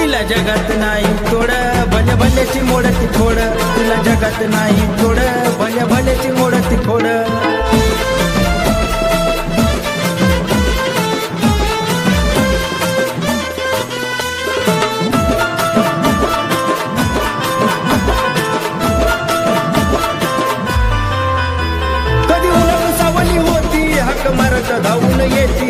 तिला जगात नाही थोड भल्या भल्याची मोडत थोड. तिला जगात नाही थोड भल्या भल्याची मोडत थोड. कधी उलट सावली होती हक मारत धावून येते.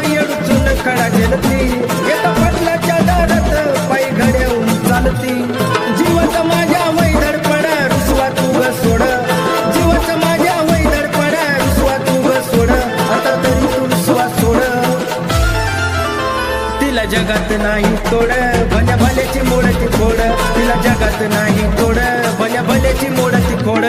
दुष्काळा झेलती येत पटलाच्या दारात पायी घड्यावून चालती. जीवच माझ्या वय धडपडा रुसवा तू ग सोड. जीवच माझ्या वय धडपडा रुसवा तू ग सोड. आता तरी तू रुसवा सोड. तिला जगात नाही तोड. भल्या भल्याची मोडती खोड तिला जगात नाही तोड. भल्या भल्याची मोडती खोड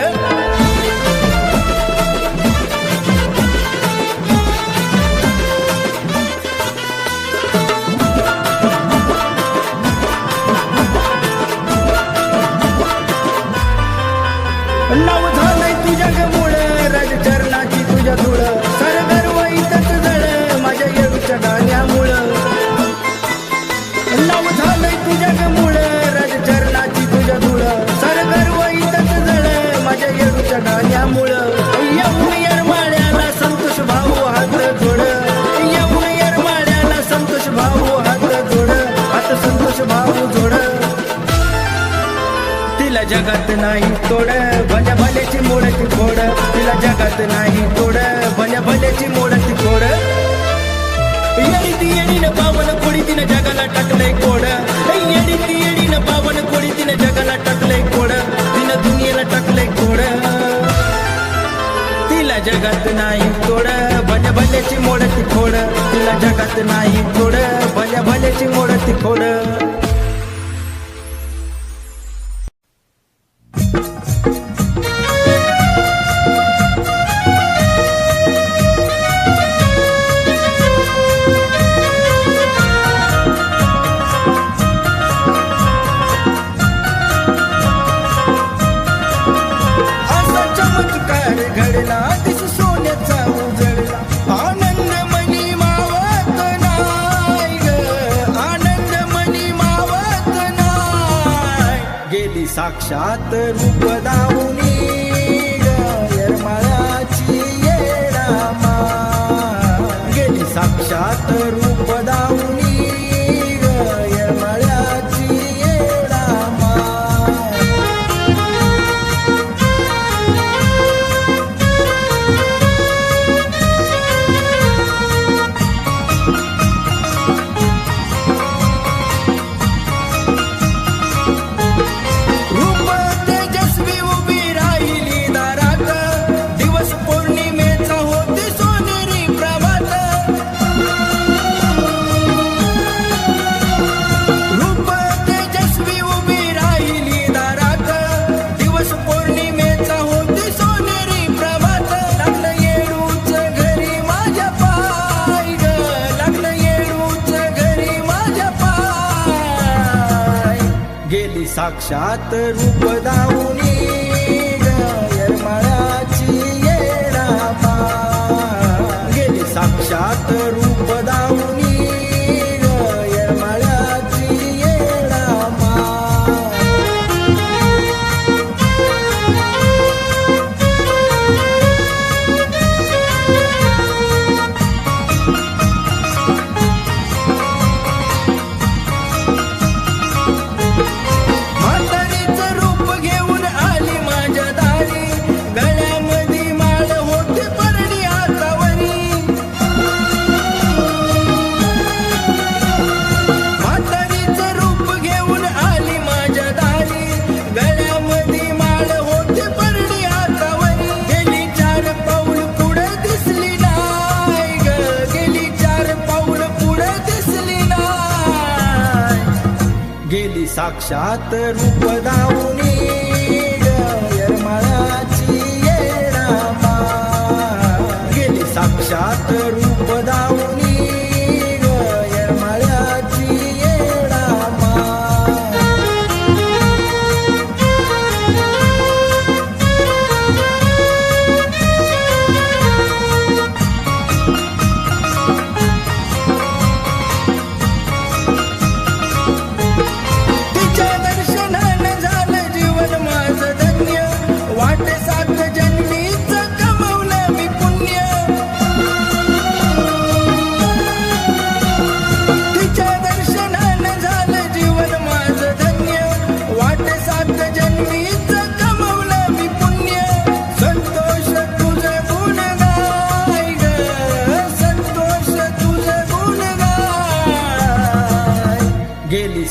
मोडती खोड. तिला जगात नाही थोड भल्या भल्याची मोडती खोड. साक्षात रूप दाऊनी यरमाळाची ये रामा गेली साक्षात रूप दाऊनी साक्षात रूप दाऊ साक्षात रूप दाऊनी यरमाळाची ये रामा. गेली साक्षात रूप दाऊनी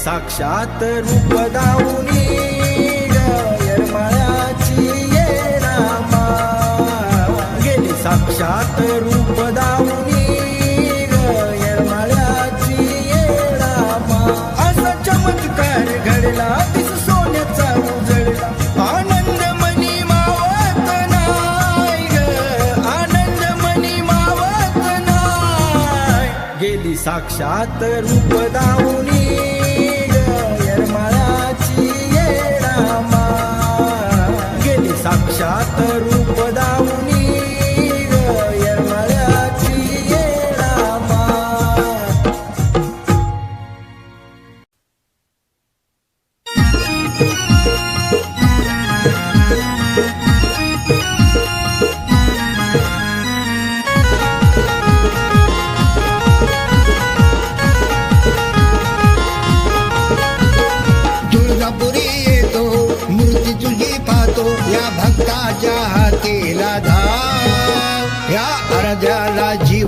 साक्षात रूप दाऊनी यरमाळ्याची ये रामा. गेली साक्षात रूप दाऊनी यरमाळ्याची ये रामा. असा चमत्कार घडला दिस सोन्याचा उजळला. आनंद मनी मावत नाय ग आनंद मनी मावत नाय गेली साक्षात रूप दाऊनी साक्षात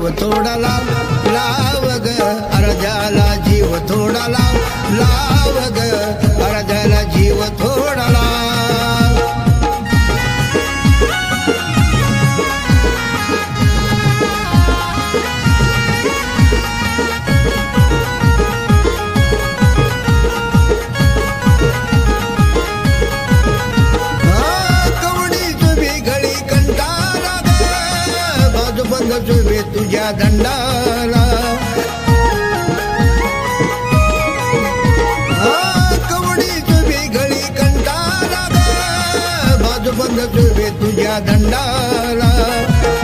जीव थोडा लाव लाव ग अर्ध्याला जीव थोडा लाव लाव तुझे दंडाला. कवडी तुम्ही गळी कंटाला बाजू बंद तुम्ही तुझ्या दंडाला.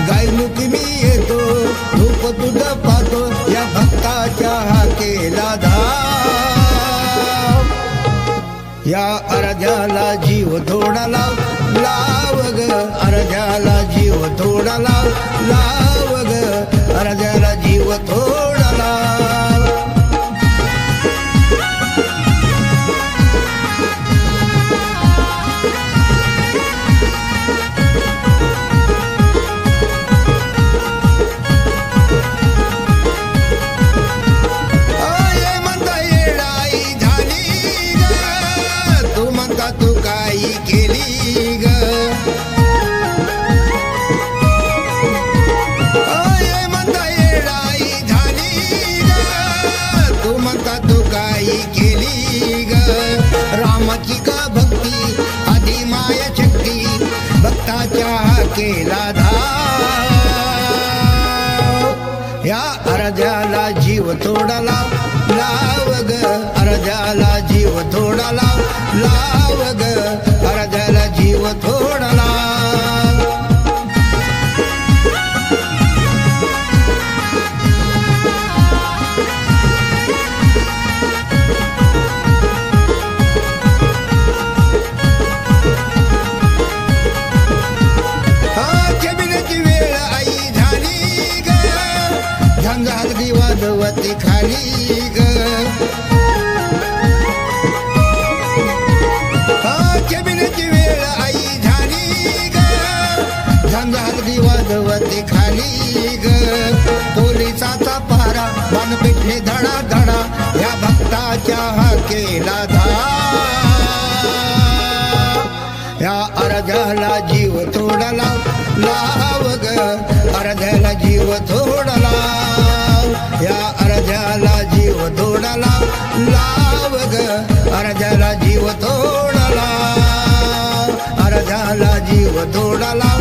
गायमुख मी येतो धूप तुझं पाहतो या भक्ताच्या हाकेला धाव या अर्ध्याला जीव थोडा लाव लाव ग अर्ध्याला जीव थोडा लाव लाव. अर्ध्याला जीव केला गेला धा या अर्ध्याला जीव तोडला लाव ग. अर्ध्याला जीव तोडला या अर्ध्याला जीव तोडला लाव ग. अर्ध्याला जीव तोडला अर्ध्याला जीव तोडला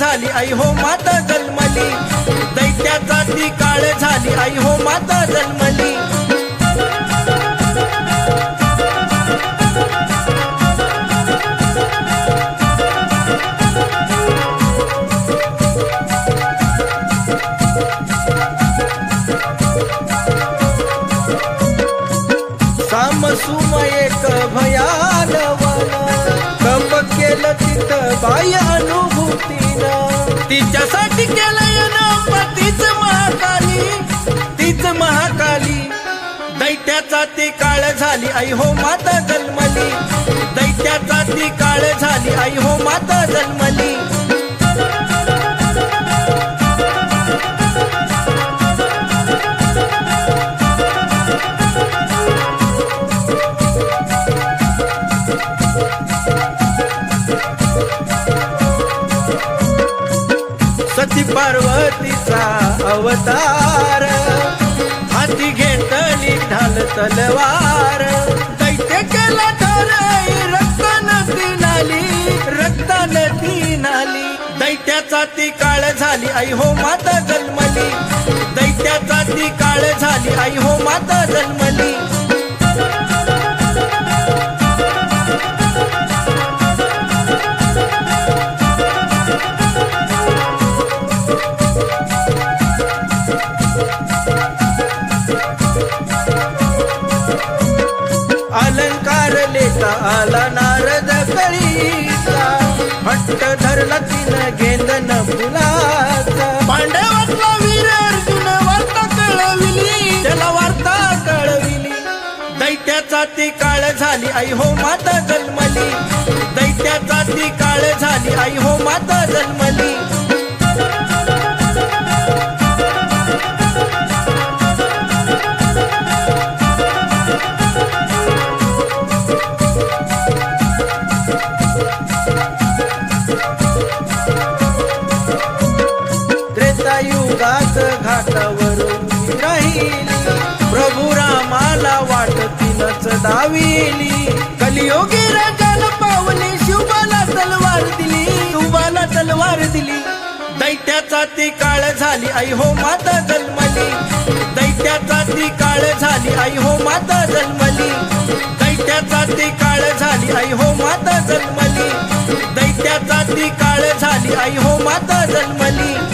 झाली. आई हो माता जन्मली. दैत्याचा ती काळ झाली. आई हो माता जन्मली. दैत्याचा ती काळ झाली आई हो माता जन्मली. दैत्याचा ती काळ झाली आई हो माता जन्मली. सती पार्वतीचा अवतार हाती घेतली. तलवार. दैत्य केला ठार रक्त नदी नाली रक्त नदी नाली दैत्याचा ती काळ झाली आई हो माता जन्मली. दैत्याचा ती काळ झाली आई हो माता जन्मली. हट्ट धरला तिनं गेंदन फुलाचा. पांडवातला वीर अर्जुन वार्ता कळविली. त्याला वार्ता कळविली. दैत्याचा ती काळ झाली आई हो माता जन्मली. दैत्याचा ती काळ झाली आई हो माता जन्मली. तिनच कलियोगी राजाला पावली शिवबाला तलवार दिली. शिवबाला तलवार दिली. दैत्याचा ती काळ झाली आई हो माता जन्मली. दैत्याचा ती काळ झाली आई हो माता जन्मली. दैत्याचा ती काळ झाली आई हो माता जन्मली. दैत्याचा ती काळ झाली आई हो माता जन्मली.